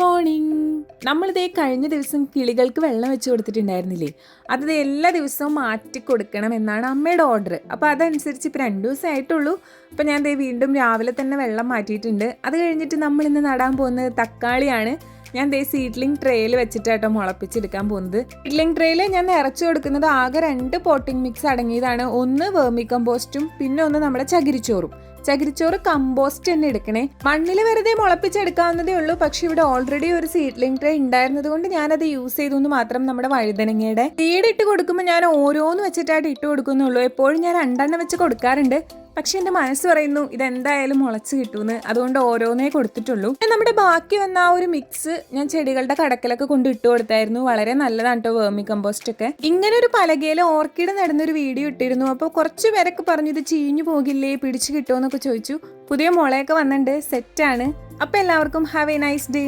Morning. നമ്മളിതേ കഴിഞ്ഞ ദിവസം കിളികൾക്ക് വെള്ളം വെച്ച് കൊടുത്തിട്ടുണ്ടായിരുന്നില്ലേ? അത് എല്ലാ ദിവസവും മാറ്റി കൊടുക്കണം എന്നാണ് അമ്മയുടെ ഓർഡർ അപ്പോൾ അതനുസരിച്ച് ഇപ്പോൾ രണ്ട് ദിവസം ആയിട്ടുള്ളൂ. അപ്പോൾ ഞാൻ ദേ വീണ്ടും രാവിലെ തന്നെ വെള്ളം മാറ്റിയിട്ടുണ്ട്. അത് കഴിഞ്ഞിട്ട് നമ്മൾ ഇന്ന് നടാൻ പോകുന്നത് തക്കാളിയാണ്. ഞാൻ ദേ സീഡ്ലിംഗ് ട്രേയിൽ വെച്ചിട്ടാട്ടോ മുളപ്പിച്ചെടുക്കാൻ പോകുന്നത്. സീഡ്ലിംഗ് ട്രേയിൽ ഞാൻ നിറച്ചു കൊടുക്കുന്നത് ആകെ രണ്ട് പോട്ടിംഗ് മിക്സ് അടങ്ങിയതാണ്. ഒന്ന് വേർമി കമ്പോസ്റ്റും പിന്നെ ഒന്ന് നമ്മുടെ ചകിരിച്ചോറും. ചകിരിച്ചോറ് കമ്പോസ്റ്റ് തന്നെ എടുക്കണേ. മണ്ണിൽ വെറുതെ മുളപ്പിച്ചെടുക്കാവുന്നതേ ഉള്ളൂ. പക്ഷെ ഇവിടെ ഓൾറെഡി ഒരു സീഡ്ലിംഗ് ട്രേ ഉണ്ടായിരുന്നത് കൊണ്ട് ഞാനത് യൂസ് ചെയ്തു എന്ന് മാത്രം നമ്മുടെ വഴുതനങ്ങയുടെ. സീഡ് ഇട്ട് കൊടുക്കുമ്പോൾ ഞാൻ ഓരോന്ന് വെച്ചിട്ടായിട്ട് ഇട്ട് കൊടുക്കുന്നുള്ളൂ. എപ്പോഴും ഞാൻ രണ്ടെണ്ണം വെച്ച് കൊടുക്കാറുണ്ട്. പക്ഷെ എന്റെ മനസ്സ് പറയുന്നു ഇതെന്തായാലും മുളച്ച് കിട്ടുമെന്ന് അതുകൊണ്ട് ഓരോന്നേ കൊടുത്തിട്ടുള്ളൂ. നമ്മുടെ ബാക്കി വന്ന ആ ഒരു മിക്സ് ഞാൻ ചെടികളുടെ കടക്കലൊക്കെ കൊണ്ട് ഇട്ട് കൊടുത്തായിരുന്നു. വളരെ നല്ലതാണ് കേട്ടോ വേർമി കമ്പോസ്റ്റ് ഒക്കെ. ഇങ്ങനെ ഒരു പലകയിൽ ഓർക്കിഡ് നടന്നൊരു വീഡിയോ ഇട്ടിരുന്നു. അപ്പോൾ കുറച്ച് പേരൊക്കെ പറഞ്ഞു ഇത് ചീഞ്ഞു പോകില്ലേ? പിടിച്ചു കിട്ടുമോ? എന്നൊക്കെ ചോദിച്ചു. പുതിയ മുളയൊക്കെ വന്നിട്ടുണ്ട്. സെറ്റാണ് അപ്പോൾ എല്ലാവർക്കും ഹാവ് എ നൈസ് ഡേ